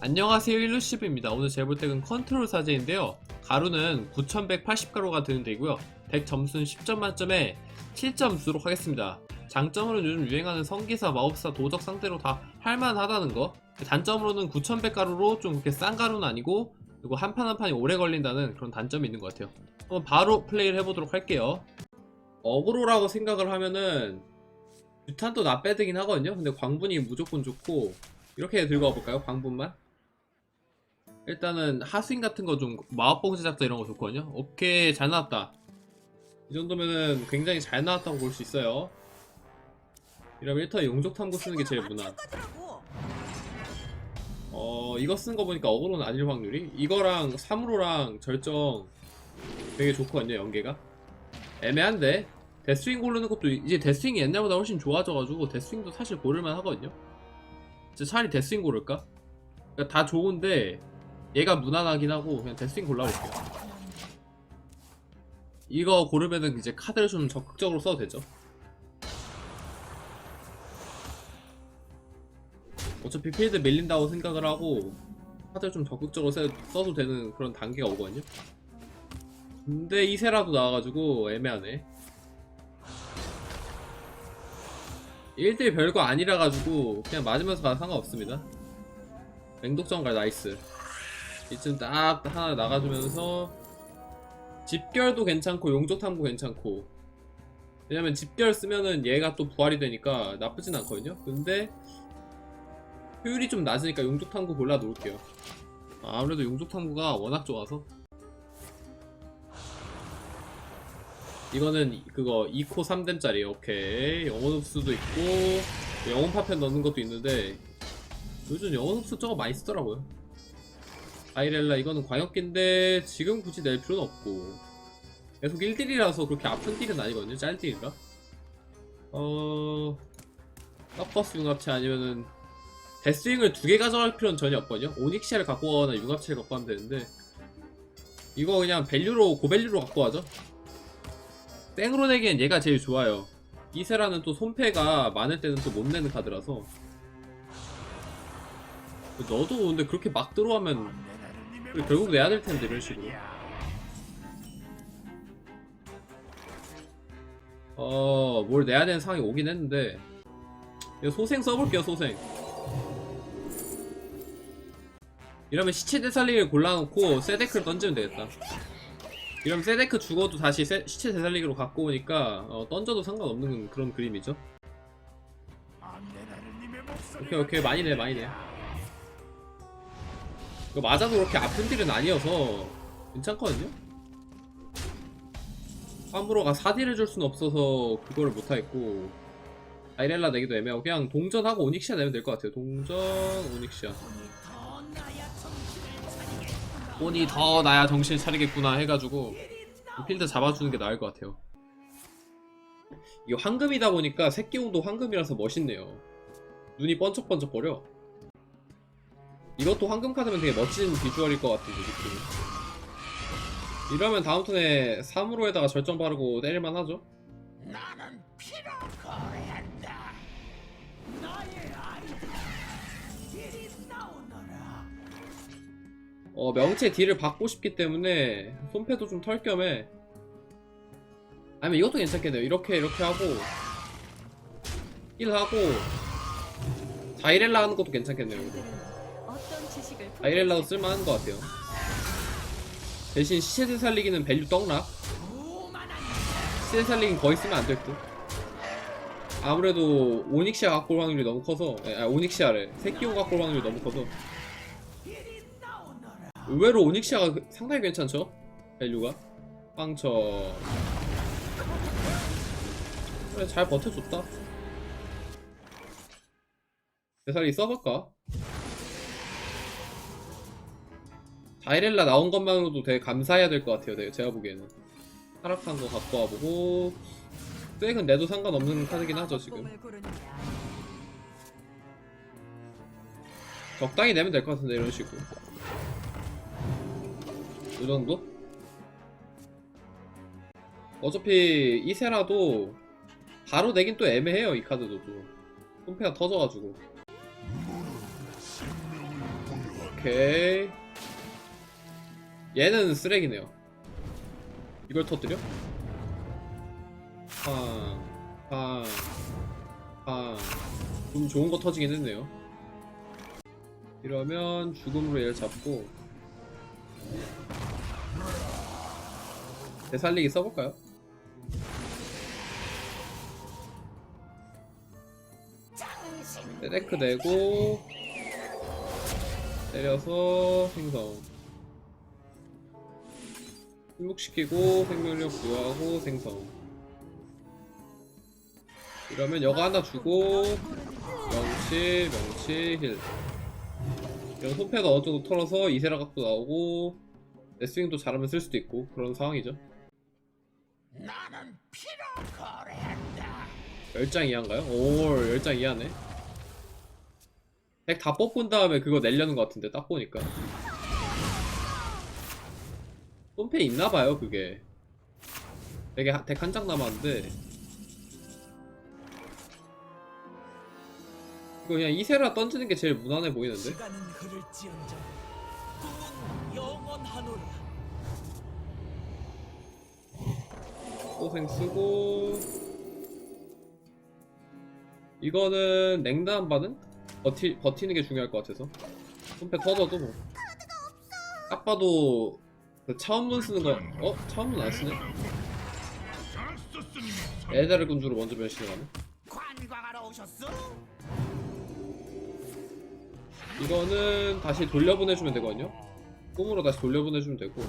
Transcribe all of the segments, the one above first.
안녕하세요 일루시브입니다. 오늘 제볼 덱은 컨트롤 사제인데요. 가루는 9180가루가 드는 데이고요. 덱 점수는 10점 만점에 7점 주도록 하겠습니다. 장점으로는 요즘 유행하는 성기사, 마법사, 도적 상대로 다 할만하다는 거. 단점으로는 9100가루로 좀 그렇게 싼 가루는 아니고 그리고 한 판 한 판이 오래 걸린다는 그런 단점이 있는 것 같아요. 한번 바로 플레이를 해보도록 할게요. 어그로라고 생각을 하면은 유탄도 나빼드긴 하거든요. 근데 광분이 무조건 좋고 이렇게 들고 와볼까요? 광분만? 일단은 하스윙 같은 거 좀 마법봉 제작자 이런 거 좋거든요. 오케이 잘 나왔다. 이 정도면은 굉장히 잘 나왔다고 볼 수 있어요. 이러면 일단 용족 탐구 쓰는 게 제일 무난. 어 이거 쓰는 거 보니까 어그로는 아닐 확률이 이거랑 3으로랑 절정 되게 좋거든요 연계가 애매한데 데스윙 고르는 것도 이제 데스윙이 옛날보다 훨씬 좋아져가지고 데스윙도 사실 고를만 하거든요 진짜 차라리 데스윙 고를까? 그러니까 다 좋은데 얘가 무난하긴 하고 그냥 데스윙 골라볼게요. 이거 고르면은 이제 카드를 좀 적극적으로 써도 되죠? 어차피 필드 밀린다고 생각을 하고 카드를 좀 적극적으로 써, 써도 되는 그런 단계가 오거든요? 근데 이세라도 나와가지고 애매하네. 1대1 별거 아니라 가지고 그냥 맞으면서 가도 상관없습니다. 맹독정갈 나이스 이쯤 딱 하나 나가주면서 집결도 괜찮고 용족탐구 괜찮고. 왜냐면 집결 쓰면은 얘가 또 부활이 되니까 나쁘진 않거든요. 근데 효율이 좀 낮으니까 용족탐구 골라 놓을게요. 아, 아무래도 용족탐구가 워낙 좋아서. 이거는 그거 2코 3뎀짜리. 오케이. 영혼 흡수도 있고 영혼 파편 넣는 것도 있는데 요즘 영혼 흡수 저거 많이 쓰더라고요 아이렐라 이거는 광역기인데 지금 굳이 낼 필요는 없고. 계속 1딜이라서 그렇게 아픈 딜은 아니거든요. 짤딜이라 어... 서커스 융합체 아니면은 데스윙을 두 개 가져갈 필요는 전혀 없거든요. 오닉시아를 갖고 가거나 융합체를 갖고 가면 되는데. 이거 그냥 밸류로 고밸류로 갖고 가죠. 땡으로 내기엔 얘가 제일 좋아요. 이세라는 또 손패가 많을 때는 또 못 내는 카드라서. 너도 근데 그렇게 막 들어가면 결국 내야 될 텐데 이런 식으로. 어 뭘 내야 되는 상황이 오긴 했는데. 이거 소생 써볼게요 소생. 이러면 시체 되살리기를 골라놓고 세데크를 던지면 되겠다. 이러면 세데크 죽어도 다시 세- 시체 되살리기로 갖고 오니까 어, 던져도 상관없는 그런 그림이죠. 오케이 오케이. 많이 내 많이 내 이거 맞아도 그렇게 아픈 딜은 아니어서 괜찮거든요? 함부로가 4딜 해줄 순 없어서 그거를 못하겠고 아이렐라 내기도 애매하고 그냥 동전하고 오닉시아 내면 될 것 같아요. 동전 오닉시아. 돈이 더 나야 정신 차리겠구나 해가지고 이 필드 잡아주는 게 나을 것 같아요. 이게 황금이다 보니까 새끼용도 황금이라서 멋있네요. 눈이 번쩍번쩍거려 이것도 황금 카드면 되게 멋진 비주얼일 것 같은데 느낌이 이러면 다음 턴에 3으로에다가 절정 바르고 때릴만 하죠 나는 피로 거래한다. 나의 아이들 이리 나오너라. 어 명체 딜을 받고 싶기 때문에 손패도 좀 털 겸에 아니면 이것도 괜찮겠네요 이렇게 이렇게 하고 힐하고 다이렐라 하는 것도 괜찮겠네요 이거. 다이렐라도 쓸만한 것 같아요 대신 시체 살리기는 밸류 떡락 시체 살리기는 거의 쓰면 안 될 듯. 아무래도 오닉시아 갖고 올 확률이 너무 커서 아 오닉시아래 새끼용 갖고 올 확률이 너무 커서 의외로 오닉시아가 그- 상당히 괜찮죠? 밸류가 빵쳐 그래 잘 버텨줬다 대살이 써볼까? 다이렐라 나온 것만으로도 되게 감사해야 될 것 같아요 되게 제가 보기에는 타락한 거 갖고 와보고 spek은 내도 상관없는 카드긴 하죠 지금. 적당히 내면 될 것 같은데 이런 식으로 이 정도? 어차피 이세라도 바로 내긴 또 애매해요 이 카드도 또 손패가 터져가지고 오케이. 얘는 쓰레기네요. 이걸 터뜨려? 팡, 팡, 팡. 좀 좋은 거 터지긴 했네요. 이러면 죽음으로 얘를 잡고 되살리기 써볼까요? 테레크 내고 때려서 생성 회복시키고 생명력 부여하고 생성. 이러면 여가 하나 주고 명치 명치 힐. 이런 손패가 어느 정도 털어서 이세라 각도 나오고 레슬링도 잘하면 쓸 수도 있고 그런 상황이죠. 나는 피로 거래한다. 열장 이하인가요? 오 열장 이하네. 덱 다 뽑은 다음에 그거 내려는 것 같은데 딱 보니까 홈페 있나봐요 그게. 덱에 덱한 장 남았는데. 이거 그냥 이세라 던지는 게 제일 무난해 보이는데? 시간은 흐를지언정. 꿈은 영원하노라. 소생 쓰고. 이거는 냉담 반응? 버티, 버티는 게 중요할 것 같아서. 손패 터져도 뭐. 딱 봐도 그 차원문 쓰는 거 어? 차원문 안 쓰네? 에다르 군주로 먼저 변신을 하네 관광하러 오셨어? 이거는 다시 돌려보내주면 되거든요 꿈으로 다시 돌려보내주면 되고.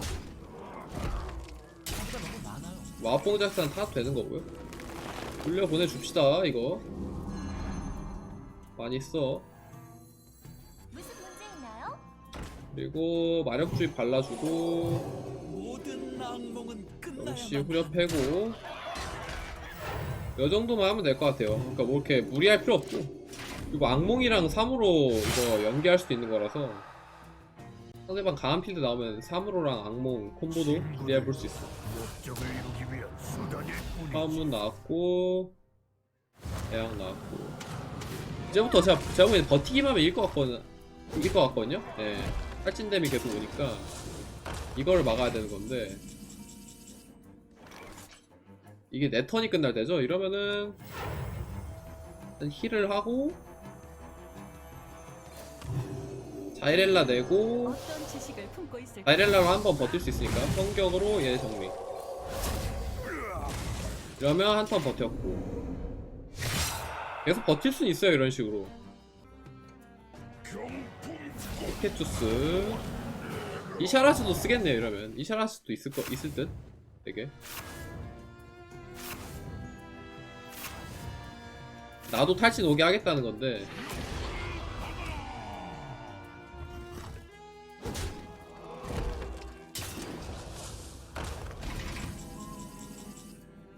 마법봉 작산 타도 되는 거고요 돌려보내줍시다 이거 많이 써 그리고 마력주의 발라주고 역시 후려 패고 이 정도만 하면 될 것 같아요. 그러니까 뭐 이렇게 무리할 필요 없고 그리고 악몽이랑 3으로 이거 연계할 수도 있는 거라서 상대방 강한 필드 나오면 3으로랑 악몽 콤보도 기대해 볼 수 있어. 다음은 나왔고 대양 나왔고. 이제부터 제가 제가 보기엔 버티기만 하면 이길 것 같거든 이길 것 같거든요? 예 탈진댐이 계속 오니까 이걸 막아야 되는 건데 이게 내 턴이 끝날 때죠? 이러면은 일단 힐을 하고 자이렐라 내고? 다이렐라로 한 번 버틸 수 있으니까 성격으로 얘 정리. 이러면 한 턴 버텼고. 계속 버틸 수는 있어요 이런 식으로 포켓주스. 이샤라스도 쓰겠네요 이러면. 이샤라스도 있을 거 있을 듯 되게. 나도 탈진 오게 하겠다는 건데.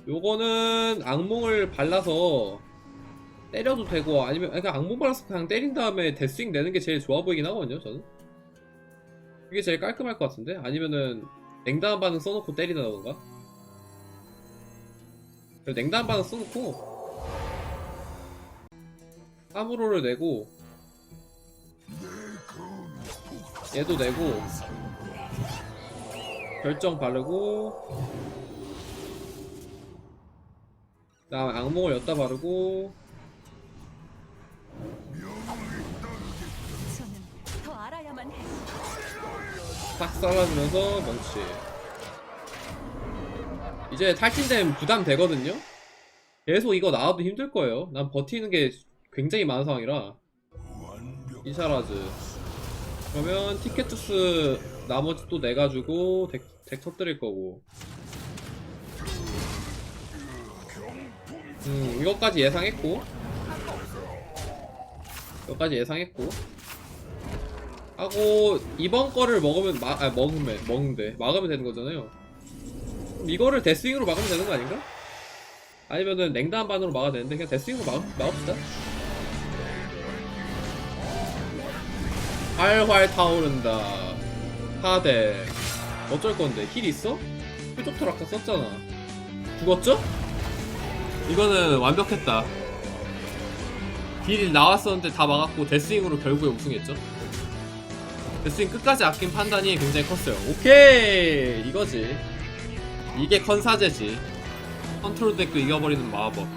요거는 악몽을 발라서 때려도 되고 아니면 그냥 악몽 발라서 그냥 때린 다음에 데스윙 내는 게 제일 좋아 보이긴 하거든요 저는. 그게 제일 깔끔할 것 같은데? 아니면은 냉담 반응 써놓고 때리다던가? 냉담 반응 써놓고 3으로를 내고 얘도 내고 결정 바르고 그다음 악몽을 엿다 바르고 싹 잘라주면서 명치. 이제 탈진되면 부담 되거든요? 계속 이거 나와도 힘들 거예요. 난 버티는 게 굉장히 많은 상황이라. 이샤라즈. 그러면 티켓투스 나머지 또 내가지고 덱, 덱 터뜨릴 거고. 음 이것까지 예상했고. 이것까지 예상했고 하고 이번 거를 먹으면 마, 아 먹으면 먹는데 막으면 되는 거잖아요. 이거를 데스윙으로 막으면 되는 거 아닌가? 아니면은 냉담 반으로 막아야 되는데 그냥 데스윙으로 막, 막읍시다. 활활 타오른다. 하대. 어쩔 건데 힐 있어? 표적토 아까 썼잖아. 죽었죠? 이거는 완벽했다. 딜이 나왔었는데 다 막았고 데스윙으로 결국에 우승했죠. 데스윙 끝까지 아낀 판단이 굉장히 컸어요. 오케이! 이거지. 이게 컨사제지. 컨트롤 덱도 이겨버리는 마법